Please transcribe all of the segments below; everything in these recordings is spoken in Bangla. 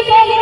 你。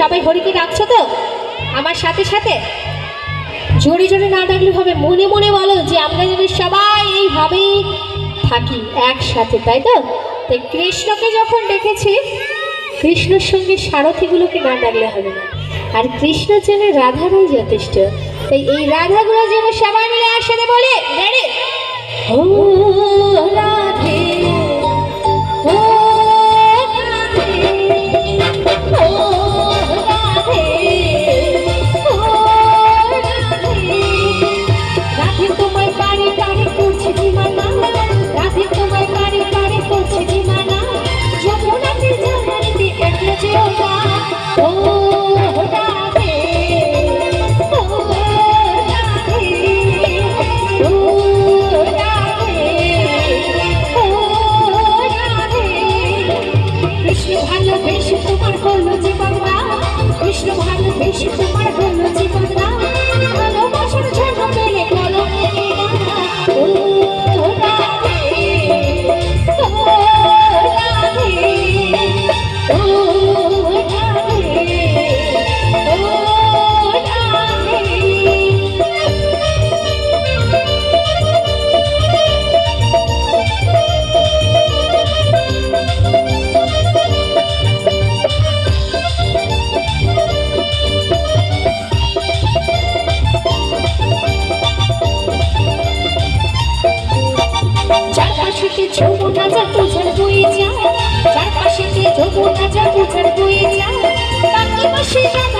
সবাই হরিকে ডাকছো তো আমার সাথে সাথে জোরে জোরে না ডাকলে হবে মনে মনে বলো যে আমরা যদি সবাই এইভাবেই থাকি একসাথে তাই তো তাই কৃষ্ণকে যখন ডেকেছে কৃষ্ণর সঙ্গে সারথিগুলোকে না ডাকলে হবে না আর কৃষ্ণ যেন রাধারাই যথেষ্ট তাই এই রাধাগুলো যেন সবাই মিলে আসে বলে রাধা পাশেতে ছোট রাজা পূজার বয়ে যায়। যার পাশেতে ছোট রাজা পূজার বয়ে যায় বাকি পাশে রাজা